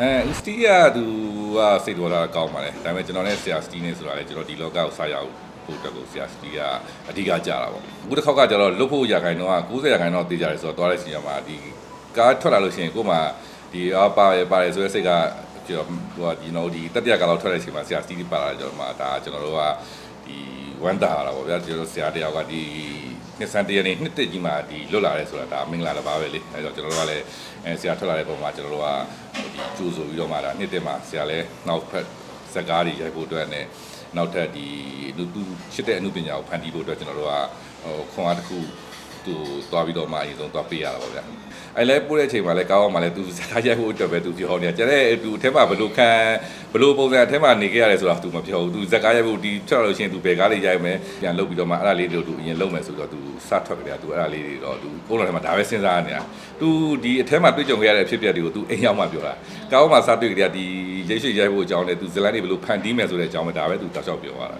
အဲစတီးကသူကစိတ်တော်တာကောင်းပါလေဒါပေမဲ့ကျွန်တော်နဲ့ဆရာစတီးနဲ့ဆိုတာလေကျွန်တော်ဒီလောကကိုစရအောင်ဖို့တက်ကိုဆရာစတီးကအဓိကကြတာပေါ့အခုတစ်ခေါက်ကကျတော့လွတ်ဖို့ရခိုင်တော့90ရခိုင်တော့တေးကြတယ်ဆိုတော့သွားတဲ့ချိန်မှာဒီကားထွက်လာလို့ရှိရင်ကို့မှာဒီအပါရပါတယ်ဆိုတဲ့စိတ်ကကျွန်တော်ဟိုဒီနော်ဒီတတိယကားလောက်ထွက်တဲ့ချိန်မှာဆရာစတီးပါလာကျွန်တော်မှာဒါကျွန်တော်တို့ကဒီဝမ်တာလာပေါ့ဗျာကျွန်တော်ဆရာတယောက်ကဒီနှစ်ဆန်းတရနေ့နှစ်တက်ကြီးမှာဒီလွတ်လာတယ်ဆိုတာဒါမင်္ဂလာတစ်ပါးပဲလေအဲတော့ကျွန်တော်တို့ကလည်းအဲဆရာထွက်လာတဲ့ပုံမှာကျွန်တော်တို့ကဒီ ကြိုးဆိုပြီးတော့မှဒါနှစ်တက်မှာဆရာလည်းနောက်ဖက်ဇက်ကားတွေရိုက်ဖို့အတွက်နဲ့နောက်ထပ်ဒီလူသူရှစ်တဲ့အမှုပညာကိုဖန်တီးဖို့အတွက်ကျွန်တော်တို့ကဟိုခွန်အားတစ်ခု သူသွားပြီးတော့မှအရင်ဆုံးသွားပေးရတာပေါ့ဗျာအဲလဲပို့တဲ့အချိန်မှာလဲကောင်းအောင်မှလဲသူစကားရိုက်ဖို့အတွက်ပဲသူပြောနေတာကျန်တဲ့သူအထက်မှာဘယ်လိုခံဘယ်လိုပုံစံအထက်မှာနေခဲ့ရတယ်ဆိုတာသူမပြောဘူးသူစကားရိုက်ဖို့ဒီထွက်လာလို့ရှိရင်သူဘယ်ကားလေးရိုက်မယ်ပြန်လုပ်ပြီးတော့မှအဲ့ဒါလေးတွေကိုသူအရင်လုပ်မယ်ဆိုတော့သူစထွက်ကြတယ်သူအဲ့ဒါလေးတွေတော့သူပုံတော်ထဲမှာဒါပဲစဉ်းစားနေတာသူဒီအထက်မှာတွေ့ကြုံခဲ့ရတဲ့အဖြစ်အပျက်တွေကိုသူအိမ်ရောက်မှပြောတာကောင်းမှစတွေ့ကြတယ်ဒီရိတ်ရွှေရိုက်ဖို့အကြောင်းနဲ့သူဇလန်တွေဘယ်လိုဖန်တီးမယ်ဆိုတဲ့အကြောင်းပဲဒါပဲသူတောက်လျှောက်ပြောသွားတာ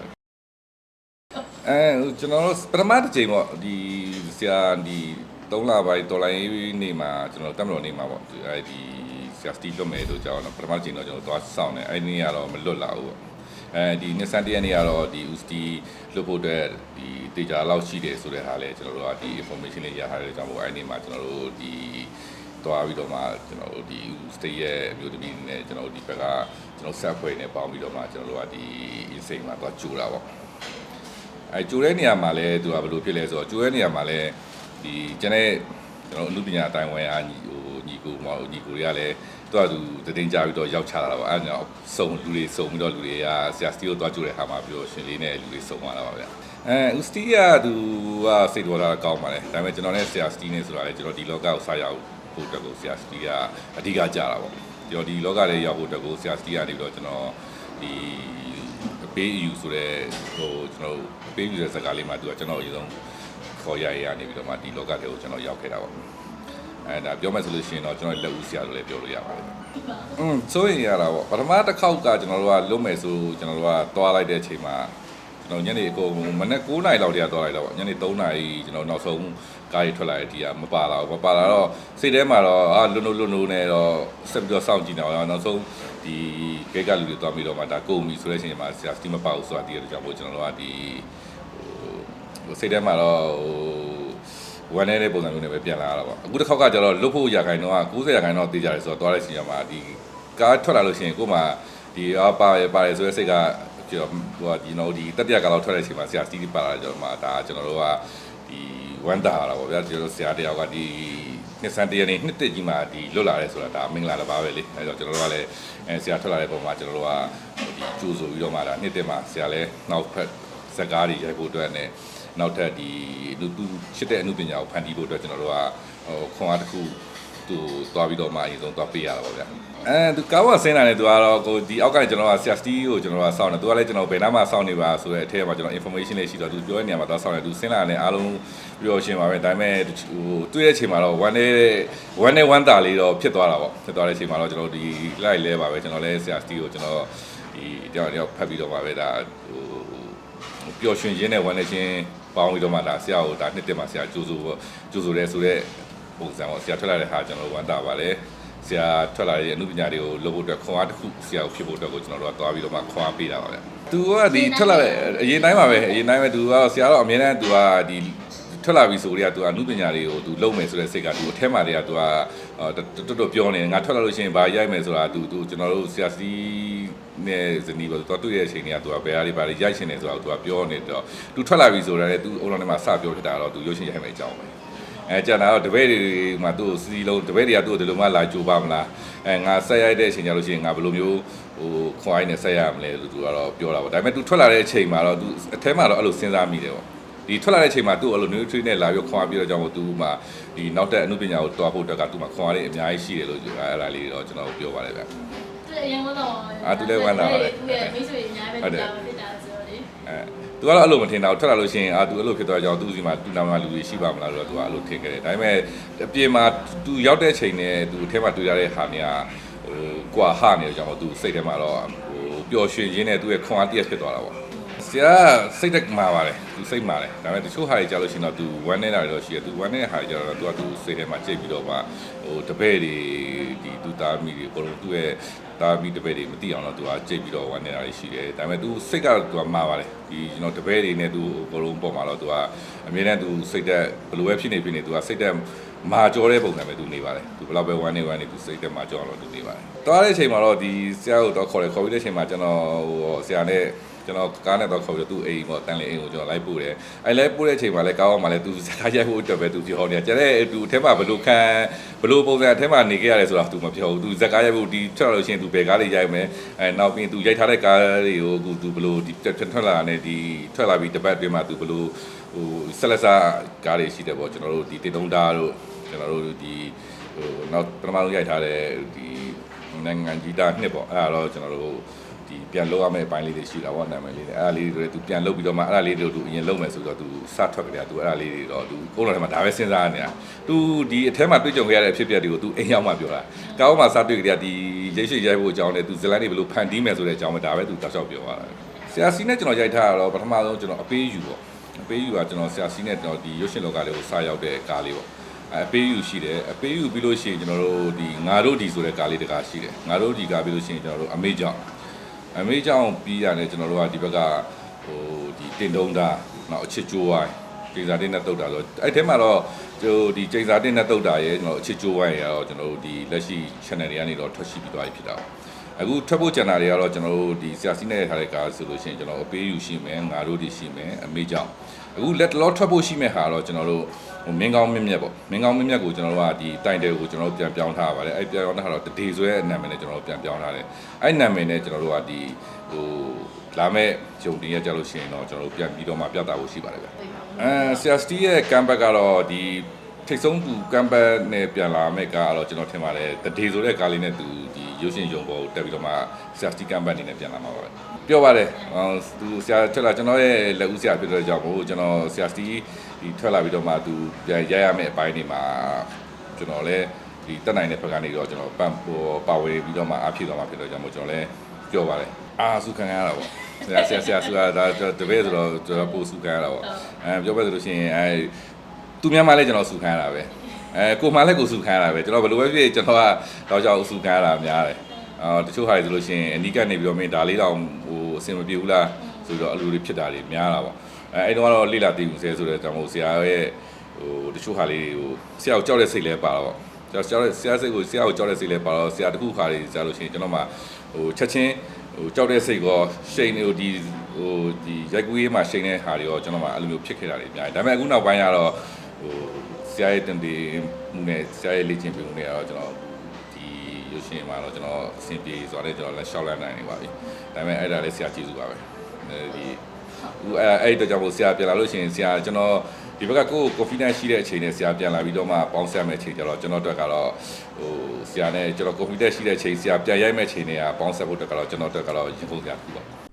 အဲကျွန်တော်တို့ပထမတစ်ချိန်ပေါ့ဒီ ဆရာဒီ3လပိုင်းဒေါ်လာရေးနေမှာကျွန်တော်တက်မတော်နေမှာပေါ့ဒီအဲဒီဆရာစတီလွတ်မယ်လို့ကြောင်းတော့ပထမချိန်တော့ကျွန်တော်သွားစောင့်နေအဲ့ဒီနေ့ကတော့မလွတ်လာဘူးပေါ့အဲဒီနှစ်ဆန်တရက်နေ့ကတော့ဒီ UST လွတ်ဖို့အတွက်ဒီတေချာလောက်ရှိတယ်ဆိုတဲ့ဟာလဲကျွန်တော်တို့ကဒီ information လေးရထားတဲ့ကြောင့်မို့အဲ့ဒီနေ့မှာကျွန်တော်တို့ဒီသွားပြီးတော့မှကျွန်တော်တို့ဒီ state ရဲ့အမျိုးသမီးနဲ့ကျွန်တော်တို့ဒီဘက်ကကျွန်တော်ဆက်ဖွဲ့နေပေါင်းပြီးတော့မှကျွန်တော်တို့ကဒီ insane မှာသွားကြိုတာပေါ့ အဲကျိုးတဲ့နေရာမှာလဲသူကဘယ်လိုဖြစ်လဲဆိုတော့ကျိုးတဲ့နေရာမှာလဲဒီကျွန်တဲ့ကျွန်တော်အမှုပညာအတိုင်းဝိုင်းအားညီဟိုညီကိုမဟုတ်ညီကိုတွေကလည်းသူကသူတည်င်းကြပြီးတော့ရောက်ချလာတာပါအဲဒါကြောင့်စုံလူတွေစုံပြီးတော့လူတွေကဆရာစတီကိုသွားကြိုးတဲ့ဟာမှာပြောရှင်လေးနဲ့လူတွေစုံသွားတာပါဗျအဲဦးစတီကသူကစိတ်တော်တာကောင်းပါလေဒါပေမဲ့ကျွန်တော်နဲ့ဆရာစတီနဲ့ဆိုတာလေကျွန်တော်ဒီလောကကိုစရအောင်ဖို့တက်ကိုဆရာစတီကအဓိကကြတာပေါ့ကျွန်တော်ဒီလောကလေးရောက်ဖို့တက်ကိုဆရာစတီကနေပြီးတော့ကျွန်တော်ဒီ ပေးယူဆိုတဲ့ဟိုကျွန်တော်ပေးယူတဲ့စကားလေးမှာသူကကျွန်တော်အရင်ဆုံးခေါ်ရရရနေပြီးတော့မှဒီလောကထဲကိုကျွန်တော်ရောက်ခဲ့တာပေါ့အဲဒါပြောမယ်ဆိုလို့ရှိရင်တော့ကျွန်တော်လက်ဦးဆရာလို့လည်းပြောလို့ရပါတယ်อืมဆိုရင်ရတာပေါ့ပထမတစ်ခေါက်ကကျွန်တော်တို့ကလွတ်မယ်ဆိုကျွန်တော်တို့ကသွားလိုက်တဲ့အချိန်မှာ ကျွန်တော်ညနေအကုန်မနေ့9နာရီလောက်တည်းကသွားလိုက်တော့ညနေ3နာရီကျွန်တော်နောက်ဆုံးကားရီထွက်လာတဲ့အထိကမပါလာဘူးမပါလာတော့စိတ်ထဲမှာတော့အာလွတ်လွတ်လွတ်လွတ်နဲ့တော့ဆက်ပြီးတော့စောင့်ကြည့်နေအောင်နောက်ဆုံးဒီဂိတ်ကလူတွေသွားပြီးတော့မှဒါကုန်ပြီဆိုတဲ့အချိန်မှာဆရာစတီမပေါ့ဆိုတာတည်ရတဲ့ကြောင့်မို့ကျွန်တော်တို့ကဒီဟိုစိတ်ထဲမှာတော့ဟိုဝမ်းနေတဲ့ပုံစံမျိုးနဲ့ပဲပြန်လာရတာပေါ့အခုတစ်ခေါက်ကကျတော့လွတ်ဖို့ရခိုင်တော့90ရခိုင်တော့တေးကြတယ်ဆိုတော့သွားတဲ့ချိန်မှာဒီကားထွက်လာလို့ရှိရင်ကို့မှာဒီအပါရပါတယ်ဆိုတဲ့စိတ်က ကျွန်တော်ဟိုဒီနော်ဒီတတိယကားလောက်ထွက်တဲ့အချိန်မှာဆရာစတီပါလာကျွန်တော်မှာဒါကျွန်တော်တို့ကဒီဝမ်းတာလာပေါ့ဗျာကျွန်တော်ဆရာတယောက်ကဒီနှစ်ဆန်းတရနေ့နှစ်တက်ကြီးမှာဒီလွတ်လာတယ်ဆိုတာဒါမင်္ဂလာတစ်ပါးပဲလေအဲတော့ကျွန်တော်တို့ကလည်းအဲဆရာထွက်လာတဲ့ပုံမှာကျွန်တော်တို့ကဒီကြိုးဆိုပြီးတော့မှဒါနှစ်တက်မှာဆရာလည်းနောက်ဖက်ဇက်ကားတွေရိုက်ဖို့အတွက်နဲ့နောက်ထပ်ဒီလူသူရှစ်တဲ့အမှုပညာကိုဖန်တီးဖို့အတွက်ကျွန်တော်တို့ကဟိုခွန်အားတစ်ခု သူသွားပြီးတော့မှအရင်ဆုံးသွားပေးရတာပေါ့ဗျာအဲသူကားဝဆင်းလာတယ်သူကတော့ကိုဒီအောက်ကနေကျွန်တော်ကဆရာစတီကိုကျွန်တော်ကစောင့်တယ်သူကလည်းကျွန်တော်ဘယ်နားမှာစောင့်နေပါဆိုတဲ့အထက်မှာကျွန်တော် information လေးရှိတော့သူပြောတဲ့နေရာမှာသွားစောင့်တယ်သူဆင်းလာတယ်အားလုံးပြောရှင်းပါပဲဒါပေမဲ့ဟိုတွေ့တဲ့အချိန်မှာတော့ one day one day one တာလေးတော့ဖြစ်သွားတာပေါ့ဖြစ်သွားတဲ့အချိန်မှာတော့ကျွန်တော်ဒီ live လဲပါပဲကျွန်တော်လည်းဆရာစတီကိုကျွန်တော်ဒီတယောက်တယောက်ဖတ်ပြီးတော့ပါပဲဒါဟိုပျော်ရွှင်ခြင်းနဲ့ဝမ်းနေခြင်းပေါင်းပြီးတော့မှဒါဆရာကိုဒါနှစ်တက်မှာဆရာကြိုးဆိုကြိုးဆိုရဲဆိုတဲ့ ပုံစံပေါ့ဆရာထွက်လာတဲ့ဟာကျွန်တော်ဝမ်းတာပါတယ်ဆရာထွက်လာတဲ့အမှုပညာတွေကိုလုပ်ဖို့အတွက်ခွန်အားတစ်ခုဆရာကိုဖြစ်ဖို့အတွက်ကိုကျွန်တော်တို့ကသွားပြီးတော့မှခွန်အားပေးတာပါဗျ။သူကဒီထွက်လာတဲ့အရင်တိုင်းပါပဲအရင်တိုင်းပဲသူကဆရာတော့အမြဲတမ်းသူကဒီထွက်လာပြီဆိုတော့သူကအမှုပညာတွေကိုသူလုပ်မယ်ဆိုတဲ့စိတ်ကသူအထက်မှာတည်းကသူကတော်တော်ပြောနေငါထွက်လာလို့ရှိရင်ဘာရိုက်မယ်ဆိုတာသူသူကျွန်တော်တို့ဆရာစီနဲ့ဇနီးပေါ့သူတွေ့တဲ့အချိန်တွေကသူကဘယ်အားတွေဘာတွေရိုက်ရှင်နေဆိုတာသူကပြောနေတော့သူထွက်လာပြီဆိုတော့လေသူအုံတော်ထဲမှာစပြောဖြစ်တာတော့သူရုပ်ရှင်ရိုက်မယ်အကြောင်းပဲ အဲကျန်တာတော့တပည့်တွေမှာသူ့ကိုစီလုံးတပည့်တွေကသူ့ကိုဒီလိုမှလာကြိုးပါမလားအဲငါဆက်ရိုက်တဲ့အချိန်ကျလို့ရှိရင်ငါဘယ်လိုမျိုးဟိုခွန်အိုင်းနဲ့ဆက်ရမလဲလို့သူကတော့ပြောတာပေါ့ဒါပေမဲ့သူထွက်လာတဲ့အချိန်မှာတော့သူအထဲမှာတော့အဲ့လိုစဉ်းစားမိတယ်ပေါ့ဒီထွက်လာတဲ့အချိန်မှာသူ့အဲ့လို nutri နဲ့လာပြီးခွန်အားပြီးတော့ကြောင့်မို့သူမှဒီနောက်တဲ့အမှုပညာကိုတွားဖို့အတွက်ကသူမှခွန်အားလေးအများကြီးရှိတယ်လို့အဲ့ဒါလေးတော့ကျွန်တော်ပြောပါတယ်ဗျသူအရင်ကတော့အာသူလည်းဝမ်းသာပါတယ်သူရဲ့မိတ်ဆွေအများပဲတူတာဖြစ်တာဆိုတော့လေအဲ သူကတော့အဲ့လိုမထင်တာဘူးထွက်လာလို့ရှိရင်အာသူအဲ့လိုဖြစ်သွားကြအောင်သူ့စီမှာသူ့နာမလူတွေရှိပါမလားဆိုတော့သူကအဲ့လိုထင်ခဲ့တယ်ဒါပေမဲ့အပြင်မှာသူရောက်တဲ့ချိန်နဲ့သူအထဲမှာတွေ့ရတဲ့ဟာတွေကဟိုကွာဟနေကြအောင်သူစိတ်ထဲမှာတော့ဟိုပျော်ရွှင်ရင်းနဲ့သူ့ရဲ့ခွန်အားတရက်ဖြစ်သွားတာပေါ့ ဆဆရာစိတ်တက်မှာပါတယ်သူစိတ်မှာတယ်ဒါပေမဲ့တချို့ဟာတွေကြာလို့ရှိရင်တော့သူဝမ်းနေတာတွေတော့ရှိတယ်သူဝမ်းနေတဲ့ဟာတွေကြာတော့သူကသူစိတ်ထဲမှာကြိတ်ပြီးတော့မှဟိုတပည့်တွေဒီသူသားမိတွေအကုန်လုံးသူ့ရဲ့သားမိတပည့်တွေမသိအောင်တော့သူကကြိတ်ပြီးတော့ဝမ်းနေတာတွေရှိတယ်ဒါပေမဲ့သူစိတ်ကတော့သူကမှာပါတယ်ဒီကျွန်တော်တပည့်တွေနဲ့သူအကုန်လုံးပုံမှာတော့သူကအမြဲတမ်းသူစိတ်တက်ဘယ်လိုပဲဖြစ်နေဖြစ်နေသူကစိတ်တက်မာကြောတဲ့ပုံစံပဲသူနေပါတယ်သူဘယ်တော့ပဲဝမ်းနေဝမ်းနေသူစိတ်တက်မာကြောအောင်တော့သူနေပါတယ်သွားတဲ့အချိန်မှာတော့ဒီဆရာကိုတော့ခေါ်တယ်ခေါ်ပြီးတဲ့အချိန်မှာကျွန်တော်ဟိုဆရာနဲ့ ကျွန်တော်ကားနဲ့တော့ခေါ်ပြီးတော့သူ့အိမ်ပေါ့တန်လေအိမ်ကိုကျွန်တော်လိုက်ပို့တယ်အဲလိုက်ပို့တဲ့အချိန်မှာလည်းကားအောင်မှာလည်းသူစကားရိုက်ဖို့အတွက်ပဲသူပြောနေတာကျန်တဲ့သူအထက်မှာဘယ်လိုခံဘယ်လိုပုံစံအထက်မှာနေခဲ့ရတယ်ဆိုတာသူမပြောဘူးသူစကားရိုက်ဖို့ဒီထွက်လို့ရှိရင်သူဘယ်ကားလေးရိုက်မယ်အဲနောက်ပြီးသူရိုက်ထားတဲ့ကားတွေကိုအခုသူဘယ်လိုဒီထွက်လာတဲ့ဒီထွက်လာပြီးတပတ်အတွင်းမှာသူဘယ်လိုဟိုဆက်လက်စားကားတွေရှိတယ်ပေါ့ကျွန်တော်တို့ဒီတေတုံးသားတို့ကျွန်တော်တို့ဒီဟိုနောက်ပထမဆုံးရိုက်ထားတဲ့ဒီနိုင်ငံကြီးတာနှစ်ပေါ့အဲ့ဒါတော့ကျွန်တော်တို့ ဒီပြန်လောက်ရမယ့်အပိုင်းလေးတွေရှိတာပေါ့နာမည်လေးတွေအဲ့ဒါလေးတွေသူပြန်လုပ်ပြီးတော့မှအဲ့ဒါလေးတွေကိုသူအရင်လုပ်မယ်ဆိုတော့သူစထွက်ကြတယ်သူအဲ့ဒါလေးတွေတော့သူကိုယ်တော်ထဲမှာဒါပဲစဉ်းစားနေတာသူဒီအထဲမှာတွေ့ကြုံခဲ့ရတဲ့အဖြစ်အပျက်တွေကိုသူအိမ်ရောက်မှပြောတာကောင်းမှစတွေ့ကြတယ်ဒီရိတ်ရှိရိုက်ဖို့အကြောင်းနဲ့သူဇလန်တွေဘယ်လိုဖန်တီးမယ်ဆိုတဲ့အကြောင်းပဲဒါပဲသူတောက်လျှောက်ပြောသွားတာဆရာစီနဲ့ကျွန်တော်ရိုက်ထားတာတော့ပထမဆုံးကျွန်တော်အပေးယူပေါ့အပေးယူကကျွန်တော်ဆရာစီနဲ့ကျွန်တော်ဒီရုပ်ရှင်လောကလေးကိုစရောက်တဲ့ကားလေးပေါ့အပေးယူရှိတယ်အပေးယူပြီးလို့ရှိရင်ကျွန်တော်တို့ဒီငါတို့ဒီဆိုတဲ့ကားလေးတကားရှိတယ်ငါတို့ဒီကားပြီးလို့ရှိရင်ကျွန်တော်တို့အမေကြောင့် အမေကြောင့်ပြီးရတယ်ကျွန်တော်တို့ကဒီဘက်ကဟိုဒီတင်တုံးတာနောက်အချစ်ကျိုးဝိုင်းကျိန်စာတင်နဲ့တုတ်တာဆိုအဲ့ထဲမှာတော့ကျိုးဒီကျိန်စာတင်နဲ့တုတ်တာရဲ့ကျွန်တော်အချစ်ကျိုးဝိုင်းရတော့ကျွန်တော်တို့ဒီလက်ရှိ channel တွေကနေတော့ထွက်ရှိပြီးသွားပြီဖြစ်တာပေါ့အခုထွက်ဖို့ကြံတာတွေကတော့ကျွန်တော်တို့ဒီဆရာစီးနဲ့ထားတဲ့ကားဆိုလို့ရှိရင်ကျွန်တော်အပေးယူရှိမယ်ငါတို့ဒီရှိမယ်အမေကြောင့် အခုလက်တလောထွက်ဖို့ရှိမဲ့ဟာတော့ကျွန်တော်တို့ဟိုမင်းကောင်းမြင့်မြတ်ပေါ့မင်းကောင်းမြင့်မြတ်ကိုကျွန်တော်တို့ကဒီတိုင်တယ်ကိုကျွန်တော်တို့ပြန်ပြောင်းထားပါတယ်အဲ့ပြန်ပြောင်းထားတော့တဒေဆွဲအနာမည်နဲ့ကျွန်တော်တို့ပြန်ပြောင်းထားတယ်အဲ့နာမည်နဲ့ကျွန်တော်တို့ကဒီဟိုလာမဲ့ဂျုံတင်ရကြလို့ရှိရင်တော့ကျွန်တော်တို့ပြန်ပြီးတော့မှပြသဖို့ရှိပါတယ်ဗျအဲဆရာစတီရဲ့ကမ်ဘက်ကတော့ဒီထိတ်ဆုံးသူကမ်ဘက်နဲ့ပြန်လာမဲ့ကားကတော့ကျွန်တော်ထင်ပါတယ်တဒေဆိုတဲ့ကားလေးနဲ့သူဒီ ရုပ်ရှင်ရုံပေါ်ကိုတက်ပြီးတော့မှဆရာစတီကမ်ဘက်အနေနဲ့ပြန်လာမှာပါပဲပြောပါတယ်ဟိုသူဆရာထွက်လာကျွန်တော်ရဲ့လက်ဦးဆရာဖြစ်တဲ့ကြောင့်မို့ကျွန်တော်ဆရာစတီဒီထွက်လာပြီးတော့မှသူပြန်ရိုက်ရမယ့်အပိုင်းတွေမှာကျွန်တော်လည်းဒီတက်နိုင်တဲ့ဘက်ကနေတော့ကျွန်တော်ပန်ပေါ်ပါဝင်ပြီးတော့မှအားဖြည့်သွားမှာဖြစ်တော့ကြောင့်မို့ကျွန်တော်လည်းပြောပါတယ်အာစုခံရတာပေါ့ဆရာဆရာဆရာဆရာဒါတပည့်ဆိုတော့ကျွန်တော်ပို့စုခံရတာပေါ့အဲပြောပြဆိုလို့ရှိရင်အဲသူများမှလည်းကျွန်တော်စုခံရတာပဲ အဲကိုမှလည်းကိုစုခံရတာပဲကျွန်တော်ဘယ်လိုပဲဖြစ်ကျွန်တော်ကတော့ကြောက်စုခံရတာများတယ်အော်တချို့ဟာတွေဆိုလို့ရှိရင်အနီးကနေပြီးတော့မင်းဒါလေးတော့ဟိုအဆင်မပြေဘူးလားဆိုတော့အလိုတွေဖြစ်တာတွေများတာပေါ့အဲအဲ့တော့ကတော့လိလာတည်မှုဆဲဆိုတဲ့ကြောင့်မို့ဆရာရဲ့ဟိုတချို့ဟာလေးတွေကိုဆရာကိုကြောက်တဲ့စိတ်လဲပါတော့ကျွန်တော်ကြောက်တဲ့ဆရာစိတ်ကိုဆရာကိုကြောက်တဲ့စိတ်လဲပါတော့ဆရာတခုခါလေးကြားလို့ရှိရင်ကျွန်တော်မှဟိုချက်ချင်းဟိုကြောက်တဲ့စိတ်ကောရှိန်ဟိုဒီဟိုဒီရိုက်ကူးရေးမှာရှိန်တဲ့ဟာတွေရောကျွန်တော်မှအဲ့လိုမျိုးဖြစ်ခဲ့တာတွေအများကြီးဒါပေမဲ့အခုနောက်ပိုင်းကတော့ဟို ဆရာရဲ့တင်တည်မှုနဲ့ဆရာရဲ့လေ့ကျင့်မှုနဲ့ကတော့ကျွန်တော်ဒီရုပ်ရှင်မှာတော့ကျွန်တော်အဆင်ပြေစွာနဲ့ကျွန်တော်လက်လျှောက်လန်းနိုင်နေပါပြီဒါပေမဲ့အဲ့ဒါလည်းဆရာကြည့်စုပါပဲအဲဒီဟိုအဲ့အဲ့တော့ကြောင့်မို့ဆရာပြန်လာလို့ရှိရင်ဆရာကျွန်တော်ဒီဘက်ကကိုယ် confidence ရှိတဲ့အချိန်နဲ့ဆရာပြန်လာပြီးတော့မှပေါင်းဆက်မဲ့အချိန်ကျတော့ကျွန်တော်တို့ကတော့ဟိုဆရာနဲ့ကျွန်တော် confidence ရှိတဲ့အချိန်ဆရာပြန်ရိုက်မဲ့အချိန်နဲ့ကပေါင်းဆက်ဖို့အတွက်ကတော့ကျွန်တော်တို့ကတော့ရင်ခုန်ဆရာတစ်ခုပါ